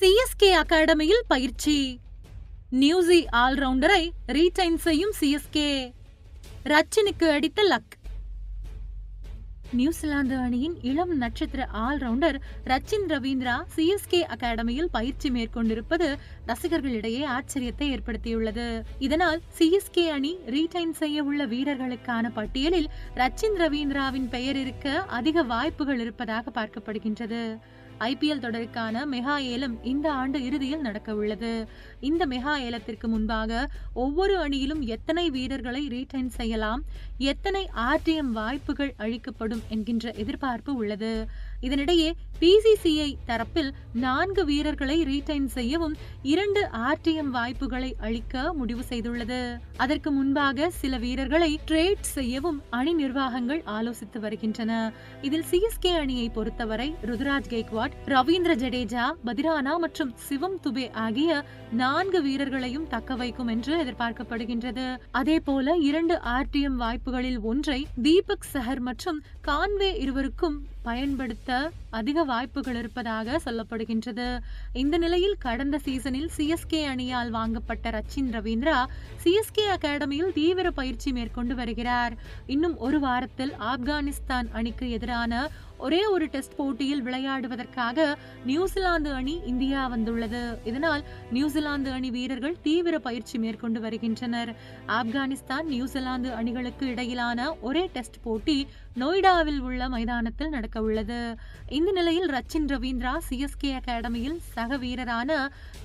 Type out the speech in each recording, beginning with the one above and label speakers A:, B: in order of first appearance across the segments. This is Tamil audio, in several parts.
A: சிஎஸ்கே அகாடமியில் பயிற்சி. நியூசி ஆல்ரவுண்டரை ரீடைன் செய்யும் சிஎஸ்கே ரச்சினுக்கு அடித்த லக் நியூசிலாந்து அணியின் இளம் நட்சத்திர ஆல்ரவுண்டர் ரச்சின் ரவீந்திரா சிஎஸ்கே அகாடமியில் பயிற்சி மேற்கொண்டிருப்பது ரசிகர்களிடையே ஆச்சரியத்தை ஏற்படுத்தியுள்ளது. இதனால் சிஎஸ்கே அணி ரீடைன் செய்ய உள்ள வீரர்களுக்கான பட்டியலில் ரச்சின் ரவீந்திராவின் பெயர் இருக்க அதிக வாய்ப்புகள் இருப்பதாக பார்க்கப்படுகின்றது. ஐபிஎல் தொடருக்கான மெகா ஏலம் இந்த ஆண்டு இறுதியில் நடக்க உள்ளது இந்த மெகா ஏலத்திற்கு முன்பாக ஒவ்வொரு அணியிலும் எத்தனை வீரர்களை ரீடைன் செய்யலாம்? எத்தனை ஆர்டிஎம் வாய்ப்புகள் அளிக்கப்படும் என்கின்ற எதிர்பார்ப்பு உள்ளது. இதனிடையே பிசிசிஐ தரப்பில் நான்கு வீரர்களை ரீடைன் செய்யவும் இரண்டு ஆர்டிஎம் வாய்ப்புகளை அளிக்க முடிவு செய்துள்ளது. அதற்கு முன்பாக சில வீரர்களை ட்ரேட் செய்யவும் அணி நிர்வாகங்கள் ஆலோசித்து வருகின்றன. இதில் சிஎஸ்கே அணியை பொறுத்தவரை ருதுராஜ் கெய்க்வாட் ரவீந்திர ஜடேஜா பதிரானா மற்றும் சிவம் துபே ஆகிய நான்கு வீரர்களையும் தக்க வைக்கும் என்று எதிர்பார்க்கப்படுகின்றது. அதே போல இரண்டு ஆர்டிஎம் வாய்ப்புகளில் ஒன்றை தீபக் சஹர் மற்றும் கான்வே இருவருக்கும் பயன்படுத்த அதிக வாய்ப்புகள் இருப்பதாக சொல்லப்படுகின்றது. இந்த நிலையில் கடந்த சீசனில் சிஎஸ்கே அணியால் வாங்கப்பட்ட ரச்சின் ரவீந்திரா சிஎஸ்கே அகாடமியில் தீவிர பயிற்சி மேற்கொண்டு வருகிறார். இன்னும் ஒரு வாரத்தில் ஆப்கானிஸ்தான் அணிக்கு எதிரான ஒரே ஒரு டெஸ்ட் போட்டியில் விளையாடுவதற்காக நியூசிலாந்து அணி இந்தியா வந்துள்ளது. இதனால் நியூசிலாந்து அணி வீரர்கள் தீவிர பயிற்சி மேற்கொண்டு வருகின்றனர். ஆப்கானிஸ்தான் நியூசிலாந்து அணிகளுக்கு இடையிலான ஒரே டெஸ்ட் போட்டி நொய்டாவில் உள்ள மைதானத்தில் நடக்க உள்ளது. இந்த நிலையில் ரச்சின் ரவீந்திரா சிஎஸ்கே அகாடமியில் சக வீரரான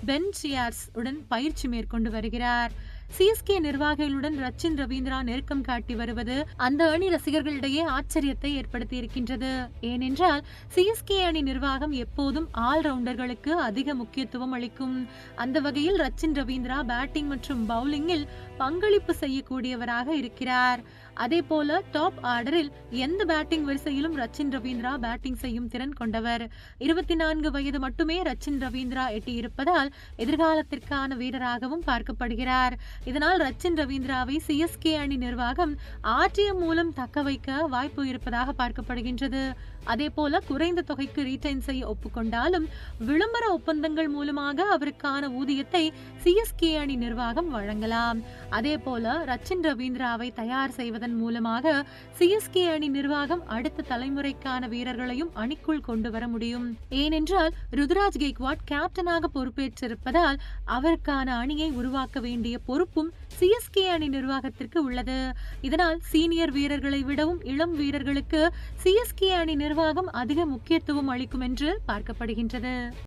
A: பென் சியார்ஸ் உடன் பயிற்சி மேற்கொண்டு வருகிறார். சிஎஸ்கே நிர்வாகிகளுடன் ரச்சின் ரவீந்திரா நெருக்கம் காட்டி வருவது அந்த அணி ரசிகர்களிடையே ஆச்சரியத்தை ஏற்படுத்தி இருக்கின்றது ஏனென்றால் சிஎஸ்கே அணி நிர்வாகம் எப்போதும் ஆல்ரவுண்டர்களுக்கு அதிக முக்கியத்துவம் அளிக்கும். அந்த வகையில் ரச்சின் ரவீந்திரா பேட்டிங் மற்றும் பவுலிங்கில் பங்களிப்பு செய்யக்கூடியவராக இருக்கிறார். அதே போல டாப் ஆர்டரில் எந்த பேட்டிங் வரிசையிலும் ரச்சின் ரவீந்திரா பேட்டிங் செய்யும் திறன் கொண்டவர். இருபத்தி நான்கு வயது மட்டுமே ரச்சின் ரவீந்திரா எட்டியிருப்பதால் எதிர்காலத்திற்கான வீரராகவும் பார்க்கப்படுகிறார். இதனால் ரச்சின் ரவீந்திராவை சிஎஸ்கே அணி நிர்வாகம் ஆர்டிஎம் மூலம் தக்க வைக்க வாய்ப்பு இருப்பதாக பார்க்கப்படுகின்றது. அதே போல குறைந்த தொகைக்கு ரீடைன் செய்ய ஒப்புக்கொண்டாலும் விளம்பர ஒப்பந்தங்கள் மூலமாக அவருக்கான ஊதியத்தை சிஎஸ்கே அணி நிர்வாகம் வழங்கலாம். அதே போல ரச்சின் ரவீந்திராவை தயார் செய்வதன் மூலமாக சிஎஸ்கே அணி நிர்வாகம் அடுத்த தலைமுறைக்கான வீரர்களையும் அணிக்குள் கொண்டு வர முடியும். ஏனென்றால் ருதுராஜ் கெய்க்வாட் கேப்டனாக பொறுப்பேற்றிருப்பதால் அவருக்கான அணியை உருவாக்க வேண்டிய பொறுப்பும் சிஎஸ்கே அணி நிர்வாகத்திற்கு உள்ளது. இதனால் சீனியர் வீரர்களை விடவும் இளம் வீரர்களுக்கு சிஎஸ்கே அணி நிர்வாகம் அதிக முக்கியத்துவம் அளிக்கும் என்று பார்க்கப்படுகின்றது.